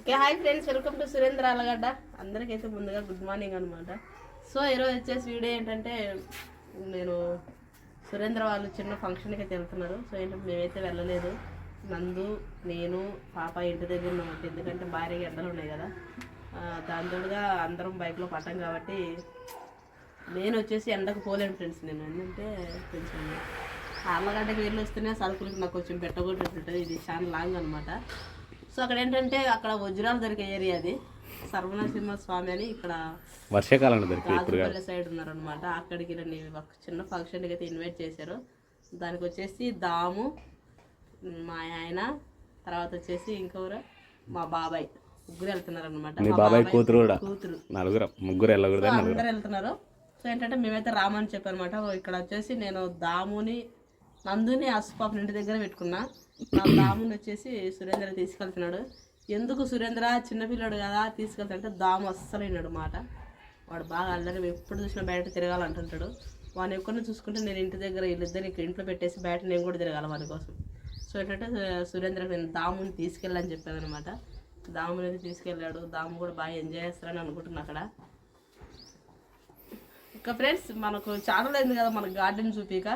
Okay hi friends welcome to Surendra Alagadda. అందరికైతే ముందుగా good morning అనమాట so ఈరోజు వచ్చేసి వీడియో ఏంటంటే నేను సురేంద్ర వాళ్ళు చిన్న ఫంక్షన్కి అయితే వెళ్తున్నారు. సో ఏంటంటే మేమైతే వెళ్ళలేదు. నందు నేను పాప ఇంటి దగ్గర ఉన్నామంటే ఎందుకంటే భారీగా ఎండలు ఉన్నాయి కదా. దాని తోడుగా అందరం బైక్లో పట్టాం కాబట్టి నేను వచ్చేసి ఎండకు పోలేను ఫ్రెండ్స్. నేను ఏంటంటే కొంచెం అల్లగడ్డకి వెళ్ళి వస్తేనే సరుకులకి నాకు కొంచెం పెట్టకూడదు ఇది చాలా లాంగ్ అనమాట సో అక్కడ ఏంటంటే అక్కడ వజ్రాలు దొరికే ఏరియా అది. సర్వనరసింహ స్వామి అని ఇక్కడ వర్షాకాలంలో సైడ్ ఉన్నారనమాట అక్కడికి నన్ను ఒక చిన్న ఫంక్షన్కి అయితే ఇన్వైట్ చేశారు. దానికి వచ్చేసి దాము మా ఆయన తర్వాత వచ్చేసి ఇంకెవరు మా బాబాయ్. ముగ్గురు వెళ్తున్నారు అనమాట మీ బాబాయ్ కూతురు కూడా? కూతురు. నలుగురం. ముగ్గురు వెళ్ళకూడదు అందరు వెళ్తున్నారు. సో ఏంటంటే మేమైతే రామని చెప్పానమాట ఇక్కడ వచ్చేసి నేను దాముని నందుని అసుపాపని ఇంటి దగ్గర పెట్టుకున్నా. నా దాముని వచ్చేసి సురేంద్ర తీసుకెళ్తున్నాడు. ఎందుకు సురేంద్ర? చిన్నపిల్లాడు కదా తీసుకెళ్తాడంటే దాము అస్సలు అయినాడు మాట. వాడు బాగా అల్లరి ఎప్పుడు చూసినా బయట తిరగాలంటుంటాడు. వాడిని ఎక్కడ చూసుకుంటే నేను ఇంటి దగ్గర వీళ్ళిద్దరు ఇక్కడ ఇంట్లో పెట్టేసి బయట నేను కూడా తిరగాలి వాని కోసం. సో ఏంటంటే సురేంద్ర నేను దాముని తీసుకెళ్ళని చెప్పాను దాముని అయితే తీసుకెళ్ళాడు. దాము కూడా బాగా ఎంజాయ్ చేస్తారని అనుకుంటున్నా అక్కడ. ఇంకా ఫ్రెండ్స్ మనకు ఛానల్ అయింది కదా మన గార్డెన్ చూపిక.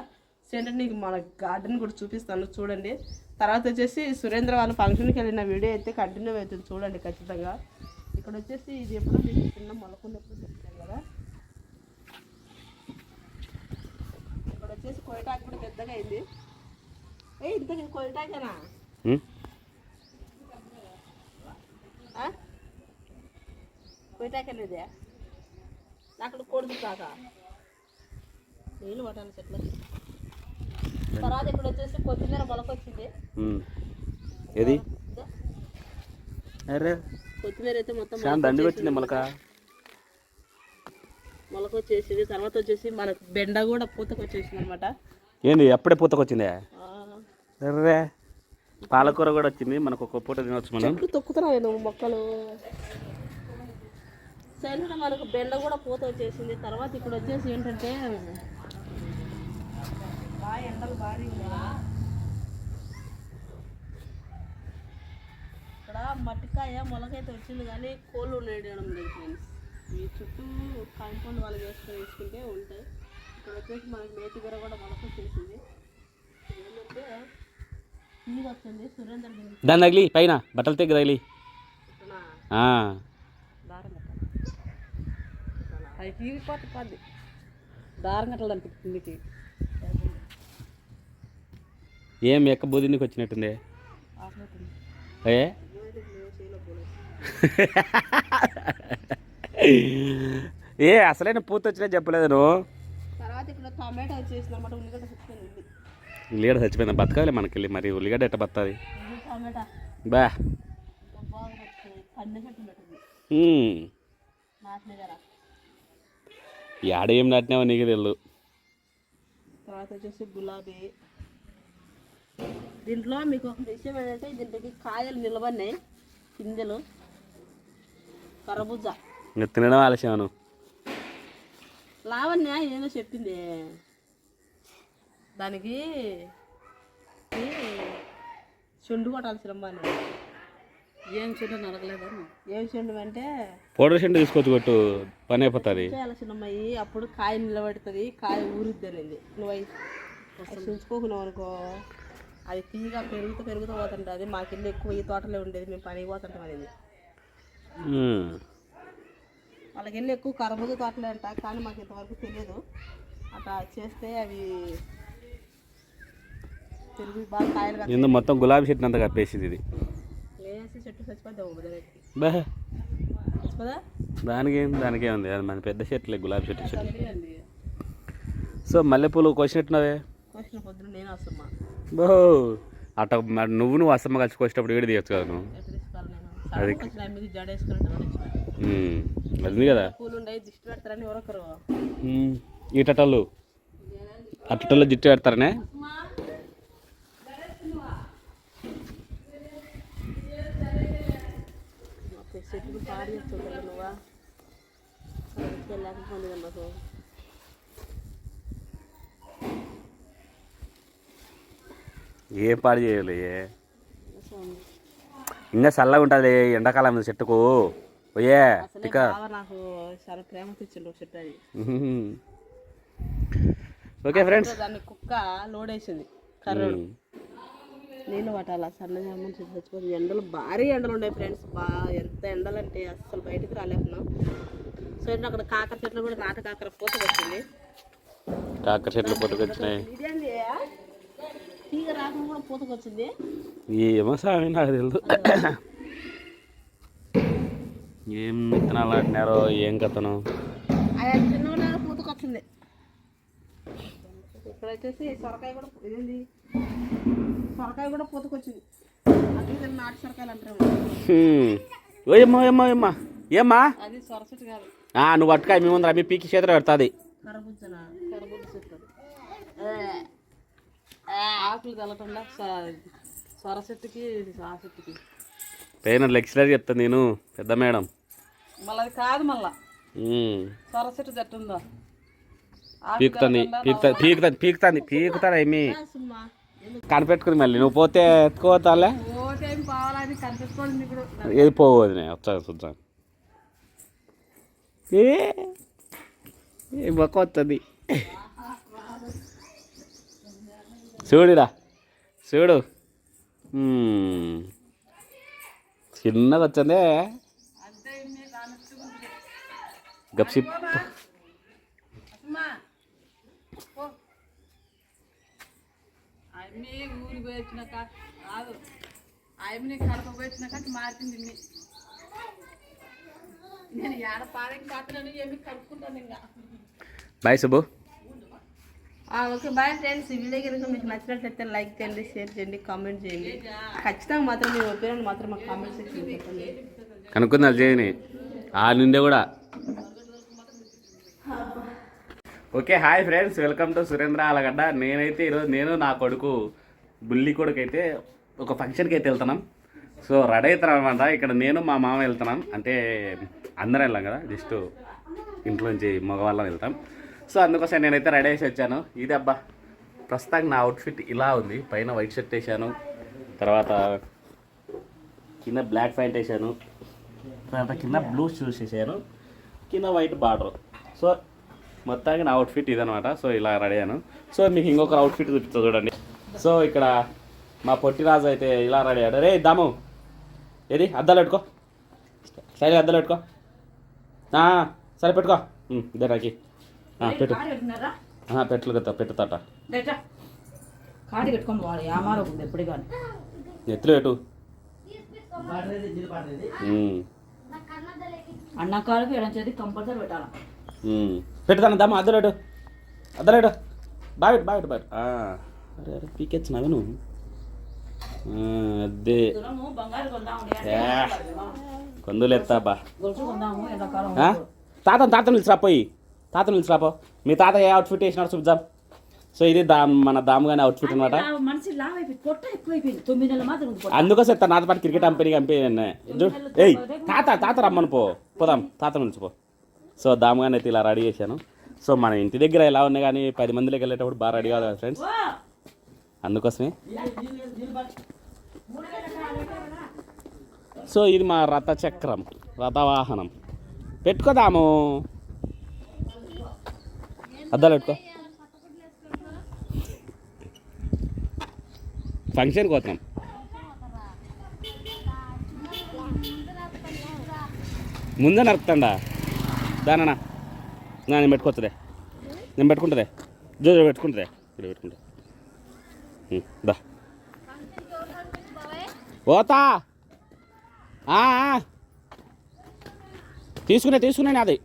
సో ఏంటంటే నీకు మన గార్డెన్ కూడా చూపిస్తాను చూడండి. తర్వాత వచ్చేసి సురేంద్ర వాళ్ళ ఫంక్షన్కి వెళ్ళిన వీడియో అయితే కంటిన్యూ అవుతుంది. చూడండి ఖచ్చితంగా. ఇక్కడ వచ్చేసి ఇది ఎప్పుడో మీకు చిన్న మొలకున్నప్పుడు చెప్తాను కదా. ఇక్కడ వచ్చేసి కొయటాకు కూడా పెద్దగా అయింది. ఏ ఇంతకి కొయటాకేనా? ఉం? కొయటాకనేదే అక్కడ కొడుకు కాక. నీళ్ళు పట్టాలి చెట్లు తర్వాత ఇక్కడ వచ్చేసి కొత్తిమీర మొలకొచ్చింది. ఏది? అరే. కొత్తిమీర అయితే మొత్తం దండిగా వచ్చింది మొలక. మొలకొచ్చేసింది. తర్వాత వచ్చేసి మనకు బెండ కూడా పూతకు వచ్చేసింది అనమాట ఏంది అప్పుడే పూతకొచ్చిందే? అర్రే పాలకూర కూడా వచ్చింది. మనకు ఒక పూట తినవచ్చు మనం. చెట్లు తొక్కుతున్నావు నువ్వు మొక్కలు. సరే మనకు బెండ కూడా పూత వచ్చేసింది తర్వాత ఇక్కడ వచ్చేసి ఏంటంటే ఎండలు భారీ ఉన్నాయి. ఇక్కడ మట్టికాయ మొలకైతే వచ్చింది కానీ కోళ్ళు ఉండడం లేదు ఫ్రెండ్స్ ఈ చుట్టూ కాంపౌండ్ వాళ్ళు వేసుకొని వేసుకుంటే ఉంటాయి. ఇక్కడ వచ్చేసి మనకి మేతి గొర్రె కూడా మొలక వచ్చేసింది. ఏంటంటే సురేందర్ దీనికి దాన్ని తగిలి పైన బట్టలు తెగ్గి తగిలి. దారం కట్టాలి. అది తీరిపోతే పది దారం కట్టాలంటే కిందికి ఏం ఎక్క బుద్ధికి వచ్చినట్టుంది? ఏ? ఏ అసలైన పూత వచ్చినా చెప్పలేదు నువ్వు. ఉల్లిగడ్డ చచ్చిపోయింది. బతకాలి మనకెళ్ళి మరి ఉల్లిగడ్డ ఎట్ట బతుంది బా. యాడ ఏం నాటినావో నీకు తెలియదు తర్వాత వచ్చేసి గులాబీ. దీంట్లో మీకు ఒక విషయం ఏంటంటే దీంట్లోకి కాయలు నిలబడినాయి. పిందెలు కరబూజా. ఇంకా తినడం ఆలస్యమను లావణ్య ఏదో చెప్పింది. దానికి చెండు కొట్టాల్సిన అమ్మాయి ఏం చెండు నడకలేదు ఏం చెండు అంటే పౌడర్ షెంట్ తీసుకొచ్చి కొట్టు పని అయిపోతుంది. చిన్నమ్మాయి అప్పుడు కాయ నిలబడుతుంది కాయ ఊరిద్ది అనేది నువ్వు అవి ఉంచుకోకున్నావు అనుకో. అది తీగా పెరుగుతూ పెరుగుతూ పోతుంటుంది. మాకు ఇల్లు ఎక్కువ ఈ తోటలో ఉండేది. మేము పనికి పోతుంటాం అనేది ఉమ్. వాళ్ళకి వెళ్ళి ఎక్కువ కరబూజ తోటలే అంట కానీ మాకు ఇంతవరకు తెలియదు. అట్లా చేస్తే అవి పెరుగు బాగా కాయలు కట్టి ఇందు మొత్తం గులాబీ చెట్టు అంతా కప్పేసింది ఇది. వేసి చెట్టు చచ్చిపోద్దాం దానికి దానికి ఏముంది అది మన పెద్ద చెట్లే గులాబీ చెట్టు చెట్టు. సో మల్లెపూలు కోసినట్టున్నావే? వచ్చిన పొద్దున నేను వస్తున్నా. బో. అట మరి నువ్వు నువ్వు అసమ్మ కలిసి కోసేటప్పుడు వీడి తీయచ్చు కదా నువ్వు. అది ఉంది కదా? పూలు ఉండయి దిష్టి పెడతారని ఎవరొకరు. ఉమ్. ఈ టటలు అట్టలో జిట్టు పెడతారనే? చెట్లు పాడు చేస్తుంటారు నువ్వా వెళ్ళకపోయింది నాకు ఏం పాడు చేయలే. ఇంకా చల్లగా ఉంటుంది ఎండాకాలం చెట్టుకు. పోయే టిక ఓకే ఫ్రెండ్స్. దాన్ని కుక్క లోడేసింది కర్రోడు నీళ్ళు పట్టాల సన్న జామున్ చెట్టు చచ్చిపోతుంది. ఎండలు భారీ ఎండలు ఉన్నాయి ఫ్రెండ్స్. బా ఎంత ఎండలు అంటే అస్సలు బయటికి రాలేకున్నాం సో అక్కడ కాకర చెట్లు కూడా నాటు కాకర వచ్చింది కాకర చెట్లు పుట్టుకొచ్చినాయి ఇదేంటి తీగ రాకుండా కూడా పూతకొచ్చింది ఏమో స్వామి నాకు తెలుసు ఏం విత్తనాలు ఆడినారో ఏం కథను. అది చిన్న పూతకొచ్చింది ఇక్కడ వచ్చేసి సొరకాయ కూడా ఇదేంది? సొరకాయ కూడా పూతకొచ్చింది అది ఇది నాటు సొరకాయలు అంటారు. ఓయమ్మా ఓయమ్మా ఓయమ్మా ఏమ్మా? అది సొర చెట్టు కాదు. ఆ, నువ్వు పట్టుకాయ మీ ముందర మీ పీకి చేతిలో పెడుతుంది కరబుజ్జన కరబుజ్జ చెట్టు. ఆకులు కలగకుండా సొర చెట్టుకి ఆ చెట్టుకి పైన లెక్చరర్ చెప్తాను నేను పెద్ద మేడం. మళ్ళీ అది కాదు మళ్ళా. హ్మ్. సొర చెట్టు చెట్టు ఉందా పీకుతుంది పీకుతుంది పీకుతుంది పీకుతుంది పీకుతాను ఏమి? కనిపెట్టుకుని మళ్ళీ నువ్వు పోతే ఎత్తుకోతాలే ఏది పోవద్దు నేను వచ్చాను చూద్దాం ఏ? ఏ మొక్క వస్తుంది చూడురా. చూడు. చిన్నది వచ్చిందే. గప్సిప్ ఊరికి పోయి వచ్చినాక కాదు ఆయమ్మని కడప పోయి వచ్చినాక మారింది నేను ఏడ పాడకి కాతున్నాను ఏమి కలుపుకుంటాను ఇంకా. Bye Subbu. Okay bye friends ఈ వీడియో కనుక మీకు నచ్చినట్లయితే లైక్ చేయండి షేర్ చేయండి కామెంట్ చేయండి. ఖచ్చితంగా మాత్రం మీ ఒపీనియన్ మాత్రం మాకు కామెంట్ సెక్షన్ చెప్పండి. కనుక్కుందా చేయని ఆ నుండే కూడా. Okay hi friends welcome to Surendra Alagadda. నేనైతే ఈరోజు నేను నా కొడుకు బుల్లి కొడుకు అయితే ఒక ఫంక్షన్కి అయితే వెళ్తున్నాం. సో రెడీ అవుతున్నాం అనమాట ఇక్కడ నేను మా మామ వెళ్తున్నాం. అంటే అందరం వెళ్ళాం కదా. జస్ట్ ఇంట్లోంచి మగవాళ్ళం వెళ్తాం. సో అందుకోసం నేనైతే రెడీ చేసి వచ్చాను. ఇది అబ్బా ప్రస్తుతానికి నా అవుట్ఫిట్ ఇలా ఉంది. పైన వైట్ షర్ట్ వేసాను. తర్వాత కింద బ్లాక్ ప్యాంట్ వేసాను. తర్వాత కింద బ్లూ షూస్ వేసాను. కింద వైట్ బార్డర్ సో మొత్తానికి నా అవుట్ఫిట్ ఇదనమాట సో ఇలా రెడీ అయ్యాను. సో మీకు ఇంకొక అవుట్ఫిట్ చూపిస్తా చూడండి. సో ఇక్కడ మా పొట్టిరాజు అయితే ఇలా రెడీ అయ్యాడు. రే దాము ఏది? అద్దాలు పెట్టుకో. సరే అద్దాలు పెట్టుకో. సరే పెట్టుకో. ఉమ్, పెట్టు. కదా పెట్టుతాట కాడి కట్టుకొని వాడు యామారం ఉంది ఎప్పుడు కానీ ఎత్తులు పెట్టు. అన్న కాళ్ళకి ఎడంచేది కంపల్సరీ పెట్టాలి? ఉమ్. పెట్టుతాను దమ్మ అద్దలు పెట్టు. అద్దలు పెట్టు. బాగా పెట్టు బాగా పెట్టు బాగా పెట్టు. ఆ, అరే అరే పీకెచ్చినావే నువ్వు. ఆ, అదే. బా? తాతను తాతను పిలిచిరా పోయి. తాతను పిలిచిరా పో. మీ తాత ఏ అవుట్ఫిట్ వేసినాడు చూద్దాం. సో ఇది దా మన దాముగానే అవుట్ఫిట్ అనమాట. అందుకోసం ఎత్తా నాతో పాటు క్రికెట్ కంపెనీ కంపెనీ ఏయ్ తాత తాత రమ్మను పో. పోదాం తాతను పిలిచిపో సో దాముగానే అయితే ఇలా రెడీ చేశాను. సో మన ఇంటి దగ్గర ఎలా ఉన్నాయి కానీ పది మందిలోకి వెళ్ళేటప్పుడు బాగా రెడీ కాదు ఫ్రెండ్స్! అందుకోసమే. సో ఇది మా రథ చక్రం రథవాహనం. పెట్టుకోదాము. అద్దాలు పెట్టుకో. ఫంక్షన్కి పోతాం ముందే నరుకుతాడా? దానా నేను పెట్టుకోవచ్చుదే నేను పెట్టుకుంటుందే. జో జో పెట్టుకుంటుందే. ఇక్కడ పెట్టుకుంటా దా. పోతా. ఆ. తీసుకునే తీసుకునే నాది.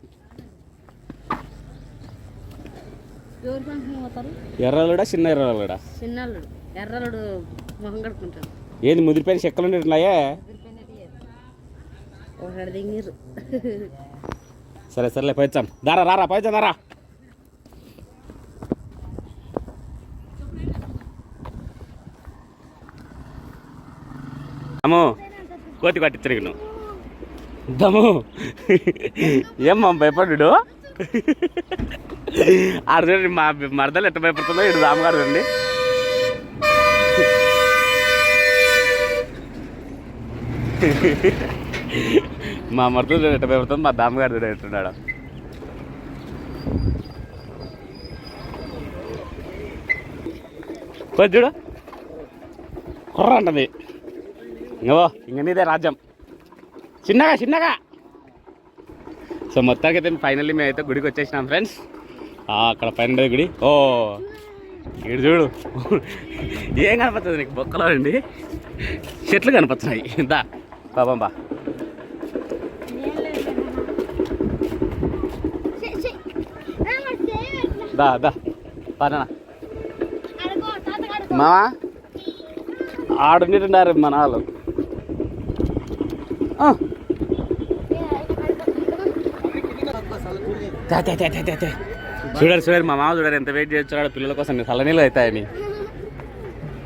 ఎవరి ఫంక్షన్ పోతారు ఎర్రలుడా చిన్న ఎర్రలుడా? చిన్నల్లుడు ఎర్రలుడు మొహం కడుకుంటాడు ఏంది ముదిరిపోయిన చెక్కలు ఒకటి దింగిరు సరే సరేలే పోయిచ్చాం. దారా రారా పోయిచ్చాం దారా. అమ్మో కోతి కొట్టించరు నువ్వు. దమ్ము. ఏమ్మా భయపడు అర్జున్ మా మరదలు ఎట్ట భయపడుతుందో ఇటు రామగారు అండి. మా మరదలు ఎట్ట భయపడుతుంది మా దామగారు ఎట్టున్నాడు చూడు. కుర్ర అంటది. ఇంకో ఇంక నీదే రాజ్యం. చిన్నగా చిన్నగా. సో మొత్తానికి అయితే ఫైనల్లీ మేమైతే గుడికి వచ్చేసినాం ఫ్రెండ్స్. అక్కడ పైన గుడి. ఓ ఇడు చూడు. ఏం కనపడుతుంది నీకు? బొక్కలో అండి చెట్లు కనపడుతున్నాయి. దా బాబా బా దా దా. పనా మావా? ఆడుండిటున్నారు మన వాళ్ళు. ఆ. తే, తే, తే, తే, తే. చూడారు చూడారు మా మామ చూడారు ఎంత వెయిట్ చేస్తున్నాడు పిల్లల కోసం చల్లనీళ్ళు అవుతాయని.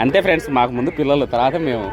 అంతే ఫ్రెండ్స్ మాకు ముందు పిల్లలు తర్వాత మేము.